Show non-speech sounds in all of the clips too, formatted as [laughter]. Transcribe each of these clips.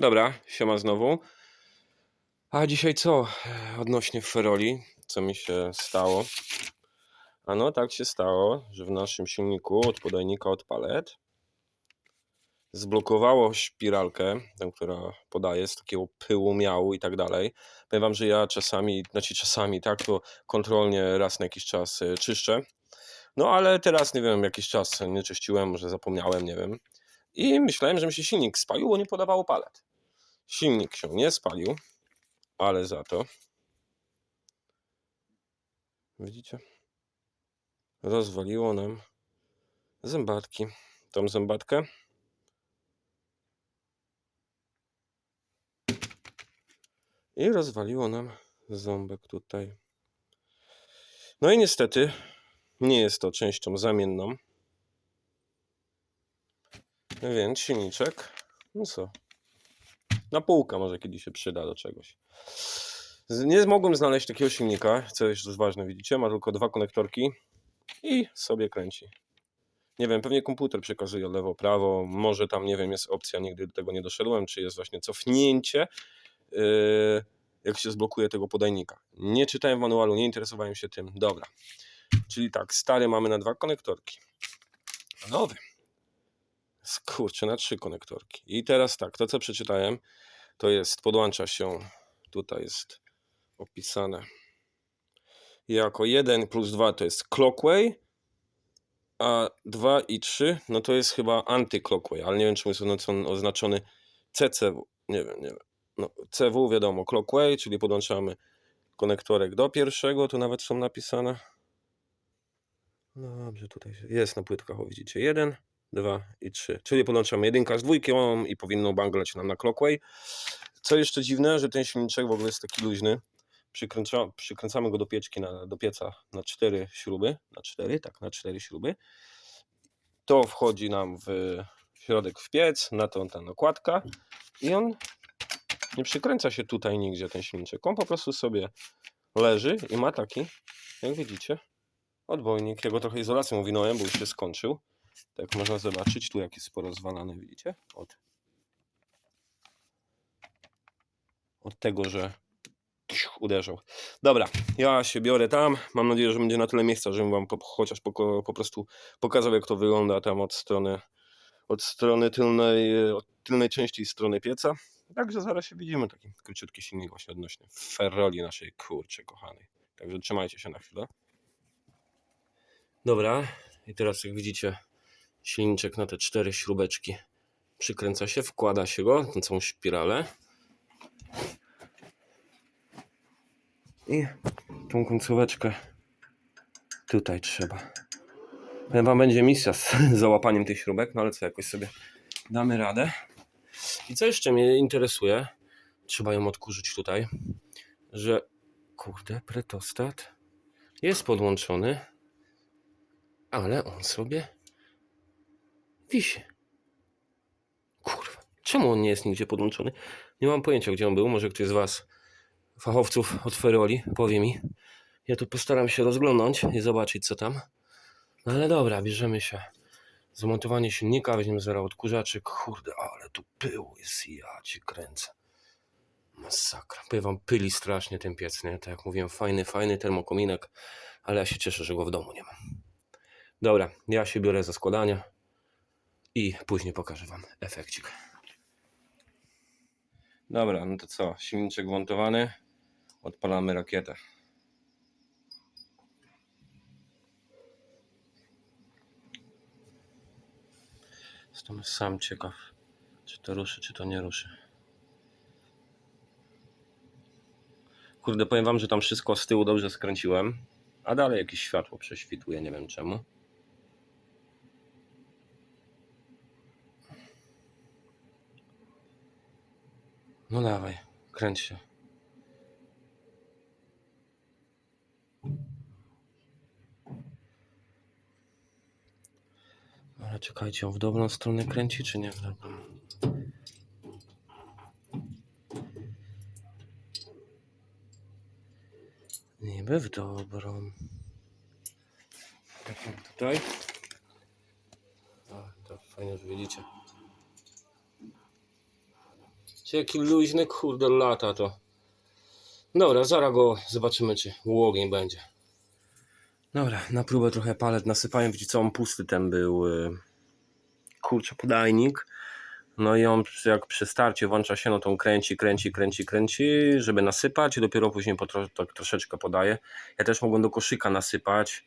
Dobra, siema znowu. A dzisiaj co? Odnośnie feroli, co mi się stało? Ano, tak się stało, że w naszym silniku od podajnika od palet zblokowało szpiralkę, tę, która podaje z takiego pyłu, miału i tak dalej. Powiem wam, że ja czasami, znaczy czasami, tak, to kontrolnie raz na jakiś czas y, czyszczę. No ale teraz, nie wiem, jakiś czas nie czyściłem, może zapomniałem, nie wiem. I myślałem, że mi się silnik spalił, bo nie podawało palet. Silnik się nie spalił, ale za to. Widzicie? Rozwaliło nam zębatki. Tą zębatkę. I rozwaliło nam ząbek tutaj. No i niestety nie jest to częścią zamienną. Więc silniczek, no co, na półkę może kiedyś się przyda do czegoś. Nie mogłem znaleźć takiego silnika, co jest ważne, widzicie, ma tylko dwa konektorki i sobie kręci. Nie wiem, pewnie komputer przekazuje lewo, prawo, może tam, nie wiem, jest opcja, nigdy do tego nie doszedłem, czy jest właśnie cofnięcie, yy, jak się zblokuje tego podajnika. Nie czytałem w manualu, nie interesowałem się tym. Dobra, czyli tak, stary mamy na dwa konektorki, nowy Skurczę, na trzy konektorki. I teraz tak, to co przeczytałem, to jest, podłącza się, tutaj jest opisane, jako 1 plus 2 to jest clockway, a 2 i 3, no to jest chyba anty-clockway, ale nie wiem, czy jest oznaczony, CCW, nie wiem, nie wiem. No, CW wiadomo, clockway, czyli podłączamy konektorek do pierwszego, tu nawet są napisane. Dobrze, tutaj jest na płytkach, o widzicie, 1, 2 i 3. Czyli podłączamy jedynka z dwójką i powinno bangleć nam na clockway. Co jeszcze dziwne, że ten silniczek w ogóle jest taki luźny. Przykręca, przykręcamy go do pieczki, na, do pieca na 4 śruby. Na 4, tak, na 4 śruby. To wchodzi nam w środek w piec, na to ta nakładka i on nie przykręca się tutaj nigdzie ten silniczek. On po prostu sobie leży i ma taki, jak widzicie, odbojnik. Ja go trochę izolacją owinąłem, bo już się skończył. Tak można zobaczyć, tu jak jest porozwalane, widzicie? Od, od tego, że uderzał. Dobra, ja się biorę tam. Mam nadzieję, że będzie na tyle miejsca, żebym wam po, chociaż po, po prostu pokazał, jak to wygląda tam od strony od strony tylnej, od tylnej części strony pieca. Także zaraz się widzimy. Taki króciutki silnik właśnie odnośnie ferroli naszej kurcze kochanej. Także trzymajcie się na chwilę. Dobra, i teraz jak widzicie, silniczek na te cztery śrubeczki przykręca się, wkłada się go, na całą spiralę. I tą końcóweczkę tutaj trzeba. Wam, będzie misja z [laughs] załapaniem tych śrubek, no ale co, jakoś sobie damy radę. I co jeszcze mnie interesuje, trzeba ją odkurzyć tutaj, że kurde, pretostat jest podłączony, ale on sobie wisi. Kurwa, czemu on nie jest nigdzie podłączony? Nie mam pojęcia, gdzie on był. Może ktoś z Was, fachowców od Feroli, powie mi. Ja tu postaram się rozglądnąć i zobaczyć, co tam. No ale dobra, bierzemy się. Zamontowanie silnika, weźmiemy zaraz odkurzaczy. Kurde, ale tu pył jest, ja ci kręcę. Masakra. Powiem wam, pyli strasznie ten piec, nie? Tak jak mówiłem, fajny, fajny termokominek, ale ja się cieszę, że go w domu nie mam. Dobra, ja się biorę za składania i później pokażę wam efekcik. Dobra, no to co? Silniczek wmontowany. Odpalamy rakietę. Jestem sam ciekaw, czy to ruszy, czy to nie ruszy. Kurde, powiem wam, że tam wszystko z tyłu dobrze skręciłem, a dalej jakieś światło prześwituje, nie wiem czemu. No dawaj, kręć się. Ale czekajcie, on w dobrą stronę kręci, czy nie w dobrą? Niby w dobrą. Tak jak tutaj. A, to fajnie, że widzicie. Jaki luźny kurde lata to. Dobra, zaraz go zobaczymy, czy łogień będzie. Dobra, na próbę trochę palet nasypałem. Widzicie, on pusty ten był. y, Kurczę, podajnik. No i on jak przy starcie włącza się, no to on kręci, kręci, kręci, kręci, żeby nasypać i dopiero później po tro, tak troszeczkę podaje. Ja też mogłem do koszyka nasypać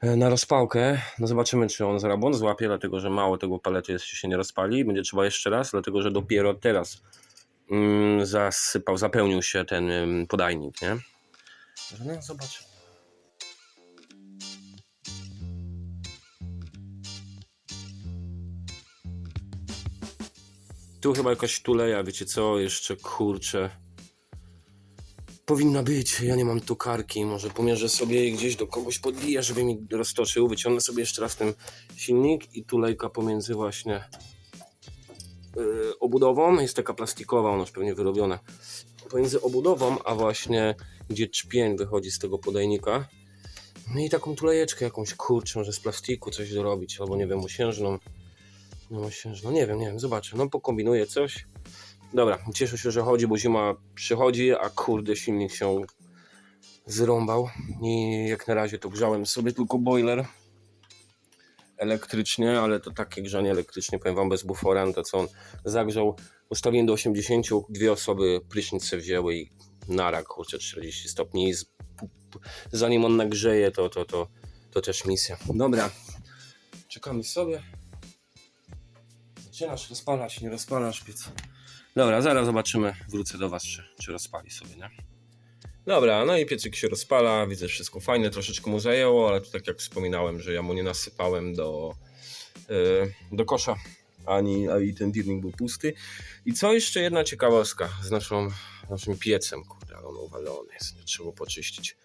e, na rozpałkę. No zobaczymy, czy on zaraz błąd złapie, dlatego że mało tego paletu jeszcze się nie rozpali. Będzie trzeba jeszcze raz, dlatego że dopiero teraz zasypał, zapełnił się ten podajnik, nie? No zobaczymy. Tu chyba jakaś tuleja, wiecie co, jeszcze kurczę. Powinna być, ja nie mam tu karki, może pomierzę sobie i gdzieś do kogoś podbiję, żeby mi roztoczył, wyciągnę sobie jeszcze raz ten silnik i tulejka pomiędzy właśnie obudową, jest taka plastikowa, ona już pewnie wyrobiona, pomiędzy obudową, a właśnie gdzie czpień wychodzi z tego podajnika. No i taką tulejeczkę jakąś kurczę, może z plastiku coś dorobić, albo nie wiem, osiężną. No osiężną, nie wiem, nie wiem, zobaczę, no pokombinuję coś. Dobra, cieszę się, że chodzi, bo zima przychodzi, a kurde silnik się zrąbał. I jak na razie to grzałem sobie tylko boiler elektrycznie, ale to takie grzanie elektrycznie, powiem wam, bez bufora, to co on zagrzał. Ustawiłem do 80, dwie osoby prysznic se wzięły i nara, kurczę, 40 stopni. I zanim on nagrzeje, to, to, to, to też misja. Dobra, czekamy sobie. Zaczynasz rozpalać, nie rozpalasz piec. Dobra, zaraz zobaczymy, wrócę do Was, czy, czy rozpali sobie, nie? Dobra, no i piecyk się rozpala, widzę wszystko fajne, troszeczkę mu zajęło, ale to tak jak wspominałem, że ja mu nie nasypałem do, yy, do kosza, ani, a i ten wirnik był pusty. I co jeszcze jedna ciekawostka z naszą, naszym piecem, kurde, ale on uwalony jest, nie trzeba poczyścić.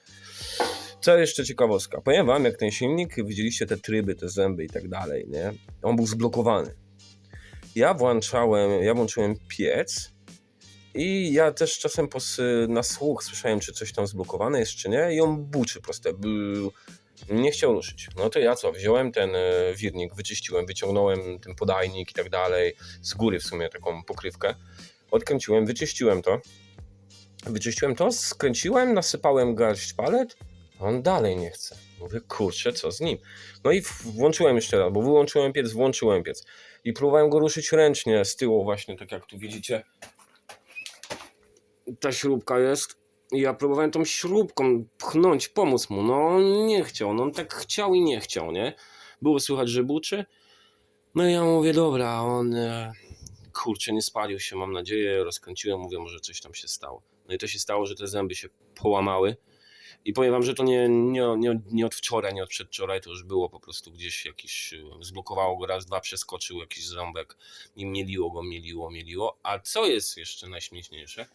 Co jeszcze ciekawostka? Powiem Wam, jak ten silnik, widzieliście te tryby, te zęby i tak dalej, nie? On był zblokowany ja włączałem, ja włączyłem piec i ja też czasem pos, na słuch słyszałem, czy coś tam zblokowane jest, czy nie i on buczy proste, był, nie chciał ruszyć. No to ja co, wziąłem ten e, wirnik, wyczyściłem, wyciągnąłem ten podajnik i tak dalej, z góry w sumie taką pokrywkę, odkręciłem, wyczyściłem to, wyczyściłem to, skręciłem, nasypałem garść palet, a on dalej nie chce. Mówię, kurczę, co z nim? No i włączyłem jeszcze raz, bo wyłączyłem piec, włączyłem piec i próbowałem go ruszyć ręcznie z tyłu właśnie, tak jak tu widzicie. Ta śrubka jest. I ja próbowałem tą śrubką pchnąć, pomóc mu. No on nie chciał, no on tak chciał i nie chciał, nie? Było słychać, że buczy. No i ja mówię, dobra, on e, kurczę, nie spalił się, mam nadzieję, rozkręciłem, mówię, może coś tam się stało. No i to się stało, że te zęby się połamały. I powiem wam, że to nie, nie, nie, nie od wczoraj, nie od przedwczoraj, to już było po prostu gdzieś jakiś, e, zblokowało go raz, dwa, przeskoczył jakiś ząbek i mieliło go, mieliło, mieliło. A co jest jeszcze najśmieszniejsze,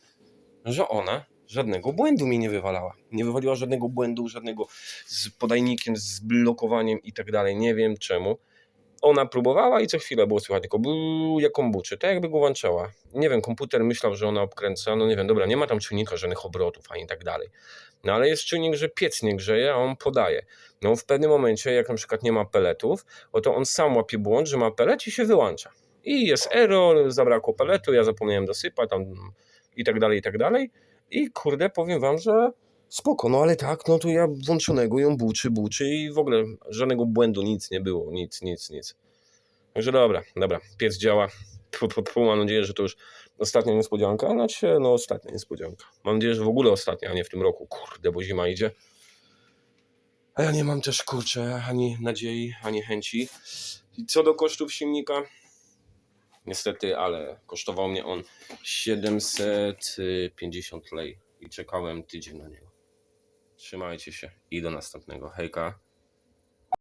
że ona żadnego błędu mi nie wywalała. Nie wywaliła żadnego błędu, żadnego z podajnikiem, z blokowaniem i tak dalej. Nie wiem czemu. Ona próbowała i co chwilę było słychać tylko buu, jaką buczy, tak jakby go włączała. Nie wiem, komputer myślał, że ona obkręca, no nie wiem, dobra, nie ma tam czujnika żadnych obrotów ani tak dalej. No ale jest czujnik, że piec nie grzeje, a on podaje. No w pewnym momencie, jak na przykład nie ma peletów, oto on sam łapie błąd, że ma pelet i się wyłącza. I jest error, zabrakło peletu, ja zapomniałem dosypać tam i tak dalej, i tak dalej. I kurde, powiem wam, że spoko, no ale tak, no to ja włączonego ją buczy, buczy i w ogóle żadnego błędu, nic nie było, nic, nic, nic. Także dobra, dobra, piec działa. Tfu, tfu, tfu, mam nadzieję, że to już ostatnia niespodzianka, znaczy, no ostatnia niespodzianka. Mam nadzieję, że w ogóle ostatnia, a nie w tym roku, kurde, bo zima idzie. A ja nie mam też, kurczę, ani nadziei, ani chęci. I co do kosztów silnika, niestety, ale kosztował mnie on 750 lei i czekałem tydzień na niego. Trzymajcie się i do następnego. Hejka.